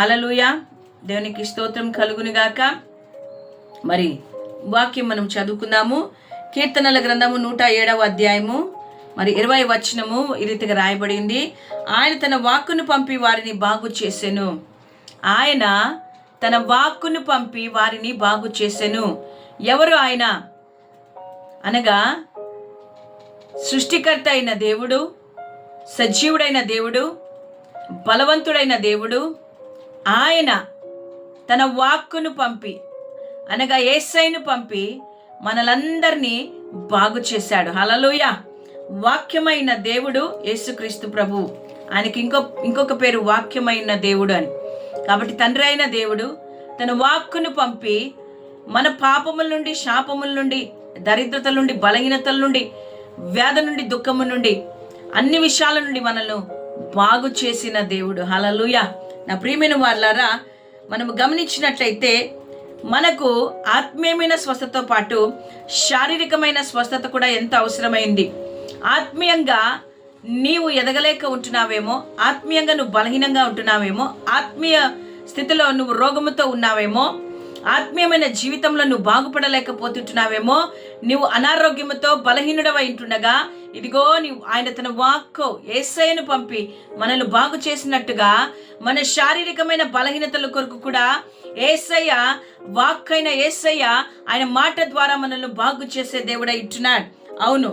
హలలుయ దేవునికి స్తోత్రం కలుగునుగాక. మరి వాక్యం మనం చదువుకుందాము. కీర్తనల గ్రంథము నూట ఏడవ అధ్యాయము. మరి ఇరవై వచనము ఈ రీతిగా రాయబడింది. ఆయన తన వాక్కును పంపి వారిని బాగు చేసెను. ఆయన తన వాక్కును పంపి వారిని బాగు చేసెను. ఎవరు ఆయన? అనగా సృష్టికర్త అయిన దేవుడు సజీవుడైన దేవుడు బలవంతుడైన దేవుడు ఆయన తన వాక్కును పంపి అనగా ఏసైను పంపి మనలందరినీ బాగు చేశాడు. హలలోయ వాక్యమైన దేవుడు యేసుక్రీస్తు ప్రభు. ఆయనకి ఇంకో ఇంకొక పేరు వాక్యమైన దేవుడు అని. కాబట్టి తండ్రి అయిన దేవుడు తన వాక్కును పంపి మన పాపముల నుండి శాపముల నుండి దరిద్రతల నుండి బలహీనతల నుండి వ్యాధ నుండి దుఃఖము నుండి అన్ని విషయాల నుండి మనల్ని బాగు చేసిన దేవుడు. హలలుయా నా ప్రియమైన వాళ్ళారా మనము గమనించినట్లయితే మనకు ఆత్మీయమైన స్వస్థతతో పాటు శారీరకమైన స్వస్థత కూడా ఎంత అవసరమైంది. ఆత్మీయంగా నీవు ఎదగలేక ఉంటున్నావేమో ఆత్మీయంగా నువ్వు బలహీనంగా ఉంటున్నావేమో ఆత్మీయ స్థితిలో నువ్వు రోగముతో ఉన్నావేమో ఆత్మీయమైన జీవితంలో నువ్వు బాగుపడలేకపోతుంటున్నావేమో నువ్వు అనారోగ్యంతో బలహీనుడవై ఉంటుండగా ఇదిగో నీవు ఆయన తన వాక్కు ఏసైను పంపి మనల్ని బాగు చేసినట్టుగా మన శారీరకమైన బలహీనతల కొరకు కూడా ఏసయ్య వాక్కైన ఏసయ్య ఆయన మాట ద్వారా మనల్ని బాగు చేసే దేవుడై ఇట్టున్నాడు అవును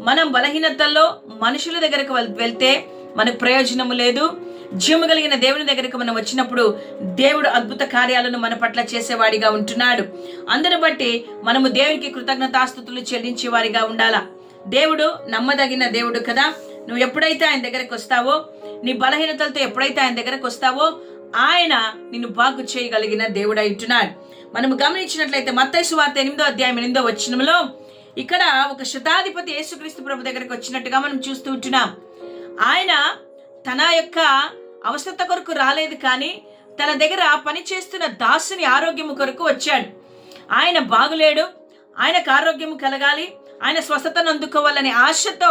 మనం బలహీనతల్లో మనుషుల దగ్గరకు వెళ్తే మనకు ప్రయోజనము లేదు. జీవము కలిగిన దేవుని దగ్గరికి మనం వచ్చినప్పుడు దేవుడు అద్భుత కార్యాలను మన పట్ల చేసేవాడిగా ఉంటున్నాడు. అందును బట్టి మనము దేవునికి కృతజ్ఞతాస్థుతులు చెల్లించే వారిగా ఉండాలా? దేవుడు నమ్మదగిన దేవుడు కదా. నువ్వు ఎప్పుడైతే ఆయన దగ్గరకు వస్తావో నీ బలహీనతలతో ఎప్పుడైతే ఆయన దగ్గరకు వస్తావో ఆయన నిన్ను బాగు చేయగలిగిన దేవుడు అంటున్నాడు మనం గమనించినట్లయితే మత్తయి వార్త ఎనిమిదో అధ్యాయం ఎనిమిదో వచ్చినంలో ఇక్కడ ఒక శతాధిపతి యేసుక్రీస్తు ప్రభు దగ్గరకు వచ్చినట్టుగా మనం చూస్తూ ఉంటున్నాం. ఆయన తన యొక్క అవసరత కొరకు రాలేదు కానీ తన దగ్గర పని చేస్తున్న దాసుని ఆరోగ్యము కొరకు వచ్చాడు. ఆయన బాగులేడు ఆయనకు ఆరోగ్యం కలగాలి ఆయన స్వస్థతను అందుకోవాలనే ఆశతో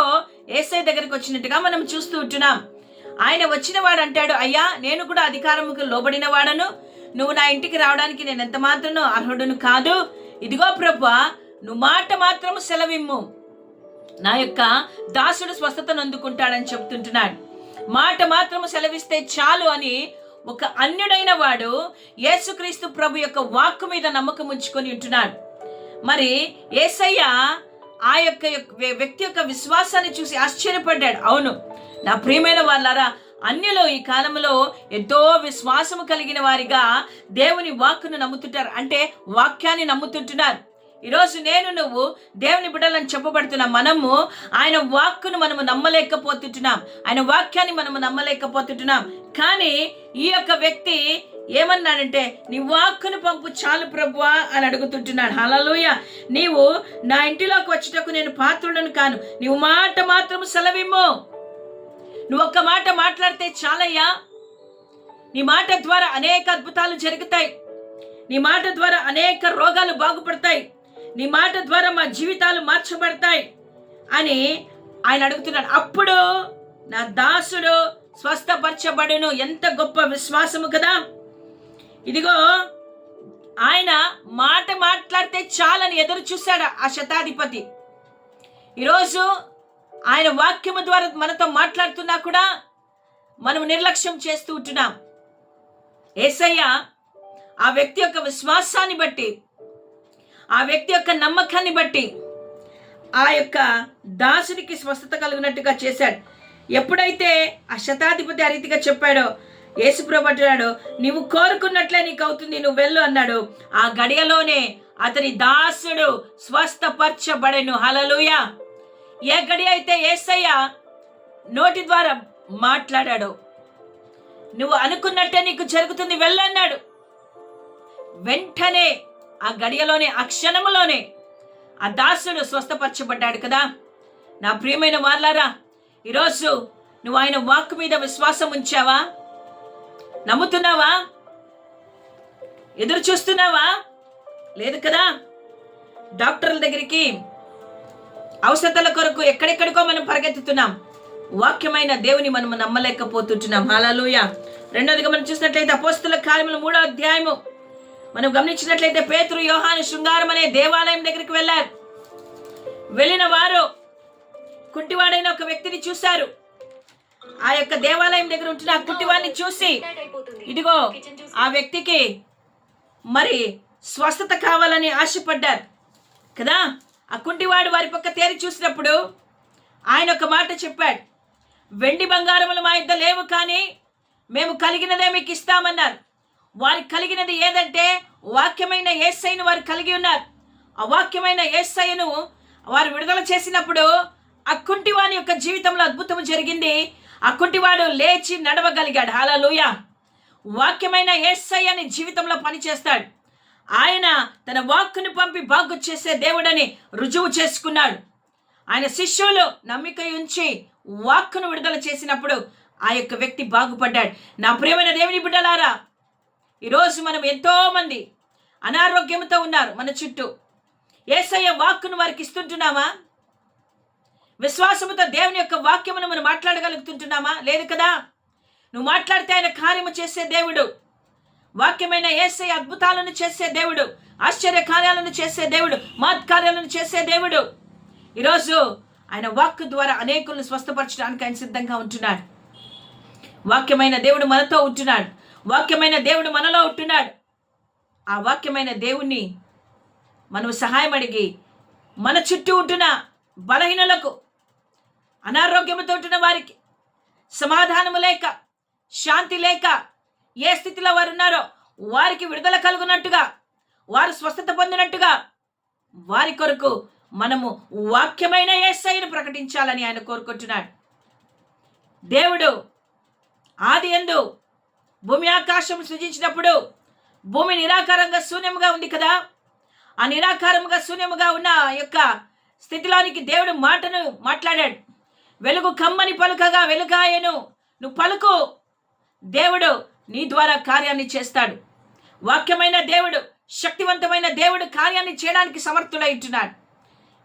ఏసై దగ్గరికి వచ్చినట్టుగా మనం చూస్తూ ఉంటున్నాం. ఆయన వచ్చిన వాడు అంటాడు అయ్యా నేను కూడా అధికారముకు లోబడిన వాడను నువ్వు నా ఇంటికి రావడానికి నేను ఎంత మాత్రం అర్హుడును కాదు. ఇదిగో ప్రభా నువ్వు మాట మాత్రము సెలవిమ్ము. నా యొక్క దాసుడు స్వస్థతను అందుకుంటాడని చెప్తుంటున్నాడు. మాట మాత్రము సెలవిస్తే చాలు అని ఒక అన్యుడైన వాడు యేసుక్రీస్తు ప్రభు యొక్క వాక్కు మీద నమ్మకం ఉంచుకొని ఉంటున్నాడు. మరి ఏసయ్య ఆ యొక్క వ్యక్తి యొక్క విశ్వాసాన్ని చూసి ఆశ్చర్యపడ్డాడు. అవును నా ప్రియమైన వాళ్ళారా అన్యులు ఈ కాలంలో ఎంతో విశ్వాసము కలిగిన వారిగా దేవుని వాక్కును నమ్ముతుంటారు. అంటే వాక్యాన్ని నమ్ముతుంటున్నారు. ఈరోజు నేను నువ్వు దేవుని బిడ్డలని చెప్పబడుతున్న మనము ఆయన వాక్కును మనము నమ్మలేకపోతుంటున్నాం. ఆయన వాక్యాన్ని మనము నమ్మలేకపోతుంటున్నాం. కానీ ఈ యొక్క వ్యక్తి ఏమన్నాడంటే నీ వాక్కును పంపు చాలు ప్రభువా అని అడుగుతుంటున్నాడు. హలలోయ నీవు నా ఇంటిలోకి వచ్చేటకు నేను పాత్రుడను కాను. నీవు మాట మాత్రము సెలవిమ్ము. నువ్వు ఒక్క మాట మాట్లాడితే చాలయ్యా. నీ మాట ద్వారా అనేక అద్భుతాలు జరుగుతాయి. నీ మాట ద్వారా అనేక రోగాలు బాగుపడతాయి. నీ మాట ద్వారా మా జీవితాలు మార్చబడతాయి అని ఆయన అడుగుతున్నాడు. అప్పుడు నా దాసుడు స్వస్థపరచబడును. ఎంత గొప్ప విశ్వాసము కదా. ఇదిగో ఆయన మాట మాట్లాడితే చాలని ఎదురు చూశాడు ఆ శతాధిపతి. ఈరోజు ఆయన వాక్యము ద్వారా మనతో మాట్లాడుతున్నా కూడా మనం నిర్లక్ష్యం చేస్తూ ఉంటున్నాం. ఏసయ్య ఆ వ్యక్తి యొక్క విశ్వాసాన్ని బట్టి ఆ వ్యక్తి యొక్క నమ్మకాన్ని బట్టి ఆ యొక్క దాసునికి స్వస్థత కలిగినట్టుగా చేశాడు. ఎప్పుడైతే ఆ శతాధిపతి ఆ రీతిగా చెప్పాడో యేసుప్రభు అంటున్నాడు నీవు కోరుకున్నట్లే నీకు అవుతుంది నువ్వు వెళ్ళు అన్నాడు. ఆ గడియలోనే అతని దాసుడు స్వస్థపరచబడెను. హలలుయ ఏ గడి అయితే ఏసయ్య నోటి ద్వారా మాట్లాడాడు నువ్వు అనుకున్నట్టే నీకు జరుగుతుంది వెళ్ళన్నాడు వెంటనే ఆ గడియలోనే ఆ క్షణములోనే ఆ దాసుడు స్వస్థపరచబడ్డాడు కదా. నా ప్రియమైన వాళ్ళారా ఈరోజు నువ్వు ఆయన వాక్ మీద విశ్వాసం ఉంచావా? నమ్ముతున్నావా? ఎదురు చూస్తున్నావా లేదు కదా. డాక్టర్ల దగ్గరికి అవసరతల కొరకు ఎక్కడెక్కడికో మనం పరిగెత్తుతున్నాం. వాక్యమైన దేవుని మనం నమ్మలేకపోతుంటున్నాం. హాలూయ రెండోదిగా మనం చూసినట్లయితే అపోస్తుల కార్యములు మూడో అధ్యాయము మనం గమనించినట్లయితే పేతురు యోహాను శృంగారం అనే దేవాలయం దగ్గరికి వెళ్ళారు. వెళ్ళిన వారు కుంటివాడైన ఒక వ్యక్తిని చూశారు. ఆ యొక్క దేవాలయం దగ్గర ఉంటున్న ఆ కుంటివాడిని చూసి ఇదిగో ఆ వ్యక్తికి మరి స్వస్థత కావాలని ఆశపడ్డారు. కదా? ఆ కుంటివాడు వారి పక్క తేరి చూసినప్పుడు ఆయన ఒక మాట చెప్పాడు. వెండి బంగారములు మా ఇద్దరు లేవు కానీ మేము కలిగినదే మీకు ఇస్తామన్నారు. వారికి కలిగినది ఏదంటే వాక్యమైన ఏసైను వారు కలిగి ఉన్నారు. ఆ వాక్యమైన ఏసైను వారు విడుదల చేసినప్పుడు ఆ యొక్క జీవితంలో అద్భుతం జరిగింది. ఆ కుంటివాడు లేచి నడవగలిగాడు. హాలూయ వాక్యమైన ఏసై అని జీవితంలో పనిచేస్తాడు. ఆయన తన వాక్కును పంపి బాగు చేసే దేవుడని రుజువు చేసుకున్నాడు. ఆయన శిష్యులు నమ్మిక ఉంచి వాక్కును విడుదల చేసినప్పుడు ఆ యొక్క వ్యక్తి బాగుపడ్డాడు. నా ప్రియమైన దేవుని బిడ్డలారా ఈరోజు మనం ఎంతోమంది అనారోగ్యంతో ఉన్నారు మన చుట్టూ. ఏసయ్య వాక్కును వారికి ఇస్తుంటున్నామా? విశ్వాసముతో దేవుని యొక్క వాక్యమును మనం మాట్లాడగలుగుతుంటున్నామా? లేదు కదా? నువ్వు మాట్లాడితే ఆయన కార్యము చేసే దేవుడు. వాక్యమైన ఏసై అద్భుతాలను చేసే దేవుడు. ఆశ్చర్య కార్యాలను చేసే దేవుడు. కార్యాలను చేసే దేవుడు. ఈరోజు ఆయన వాక్ ద్వారా అనేకులను స్వస్థపరచడానికి ఆయన సిద్ధంగా ఉంటున్నాడు. వాక్యమైన దేవుడు మనతో ఉంటున్నాడు. వాక్యమైన దేవుడు మనలో ఉంటున్నాడు. ఆ వాక్యమైన దేవుణ్ణి మనం సహాయం అడిగి మన చుట్టూ ఉంటున్న బలహీనలకు అనారోగ్యంతో ఉంటున్న వారికి సమాధానము లేక శాంతి లేక ఏ స్థితిలో వారు ఉన్నారో వారికి విడుదల కలుగునట్టుగా వారు స్వస్థత పొందినట్టుగా వారి కొరకు మనము వాక్యమైన ఏసైను ప్రకటించాలని ఆయన కోరుకుంటున్నాడు. దేవుడు ఆది ఎందు భూమి ఆకాశం సృజించినప్పుడు భూమి నిరాకారంగా శూన్యముగా ఉంది కదా? ఆ నిరాకారముగా శూన్యముగా ఉన్న యొక్క స్థితిలోనికి దేవుడు మాటను మాట్లాడాడు. వెలుగు కమ్మని పలుకగా వెలుగాయను. నువ్వు పలుకు. దేవుడు నీ ద్వారా కార్యాన్ని చేస్తాడు. వాక్యమైన దేవుడు శక్తివంతమైన దేవుడు కార్యాన్ని చేయడానికి సమర్థుడైంటున్నాడు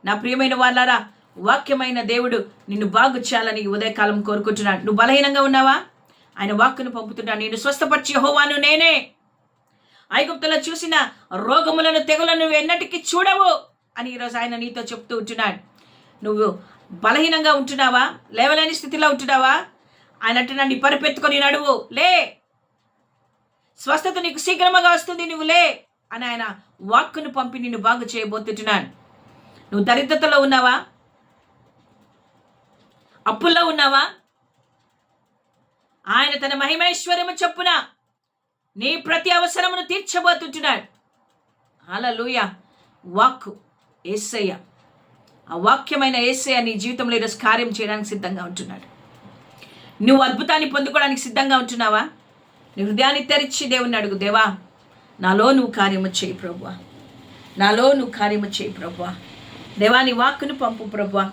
నా ప్రియమైన వాళ్ళారా వాక్యమైన దేవుడు నిన్ను బాగు చేయాలని ఉదయకాలం కోరుకుంటున్నాడు. నువ్వు బలహీనంగా ఉన్నావా? ఆయన వాక్కును పంపుతున్నాను నేను స్వస్థపరిచి హోవాను నేనే. ఐగుప్తులో చూసిన రోగములను తెగులను నువ్వు ఎన్నటికీ చూడవు అని ఈరోజు ఆయన నీతో చెప్తూ ఉంటున్నాడు. నువ్వు బలహీనంగా ఉంటున్నావా? లేవలేని స్థితిలో ఉంటున్నావా? ఆయన అంటున్నాడు నీ పరిపెత్తుకొని నడువు లే. స్వస్థత నీకు శీఘ్రముగా వస్తుంది నువ్వు లే అని ఆయన వాక్కును పంపి నిన్ను బాగు చేయబోతుంటున్నాను నువ్వు దరిద్రతలో ఉన్నావా? అప్పుల్లో ఉన్నావా? ఆయన తన మహిమైశ్వర్యము చెప్పున నీ ప్రతి అవసరమును తీర్చబోతుంటున్నాడు. అలా లూయ వాక్కు ఏసయ్య. ఆ వాక్యమైన ఏసయ్య నీ జీవితంలో ఈరోజు కార్యం చేయడానికి సిద్ధంగా ఉంటున్నాడు. నువ్వు అద్భుతాన్ని పొందుకోవడానికి సిద్ధంగా ఉంటున్నావా? నీ హృదయాన్ని తెరిచి దేవుని అడుగు. దేవా నాలో నువ్వు కార్యము చేయి ప్రభువా. నాలో నువ్వు కార్యము చేయి ప్రభువా. దేవా నీ వాక్కును పంపు ప్రభువా.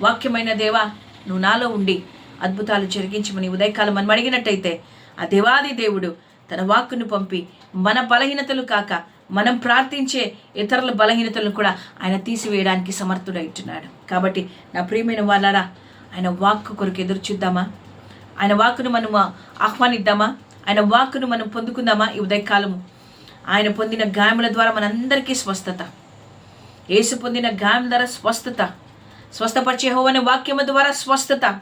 వాక్యమైన దేవా నువ్వు నాలో ఉండి అద్భుతాలు జరిగించమని ఉదయకాలం మనం అడిగినట్టయితే ఆ దేవాది దేవుడు తన వాక్కును పంపి మన బలహీనతలు కాక మనం ప్రార్థించే ఇతరుల బలహీనతలను కూడా ఆయన తీసివేయడానికి సమర్థుడైతున్నాడు కాబట్టి నా ప్రియమైన వాళ్ళారా ఆయన వాక్కు కొరకు ఎదురు చూద్దామా? ఆయన వాక్కును మనం ఆహ్వానిద్దామా? ఆయన వాక్కును మనం పొందుకుందామా ఈ ఉదయకాలము? ఆయన పొందిన గాయముల ద్వారా మనందరికీ స్వస్థత. యేసు పొందిన గాయం ద్వారా స్వస్థత. స్వస్థపరిచే హోవని వాక్యము ద్వారా స్వస్థత.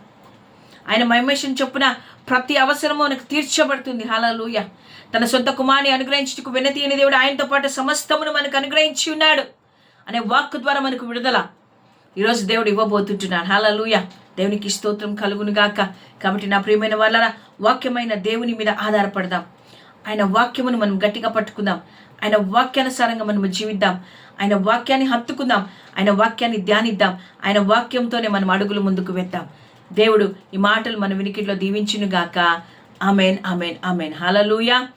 ఆయన మహిమేషన్ చొప్పున ప్రతి అవసరము మనకు తీర్చబడుతుంది. హలలుయ తన సొంత కుమార్ని అనుగ్రహించుటకు వినతీయని దేవుడు ఆయనతో పాటు సమస్తమును మనకు అనుగ్రహించి ఉన్నాడు అనే వాక్ ద్వారా మనకు విడుదల. ఈరోజు దేవుడు ఇవ్వబోతుంటున్నాడు. హలలుయ దేవునికి స్తోత్రం కలుగును గాక. కాబట్టి నా ప్రియమైన వాళ్ళ వాక్యమైన దేవుని మీద ఆధారపడదాం. ఆయన వాక్యమును మనం గట్టిగా పట్టుకుందాం. ఆయన వాక్యానుసారంగా మనం జీవిద్దాం. ఆయన వాక్యాన్ని హత్తుకుందాం. ఆయన వాక్యాన్ని ధ్యానిద్దాం. ఆయన వాక్యంతోనే మనం అడుగులు ముందుకు వెళ్తాం దేవుడు ఈ మాటలు మన వినికిట్లో దీవించును గాక ఆమెన్ ఆమెన్ ఆమెన్. హలలుయా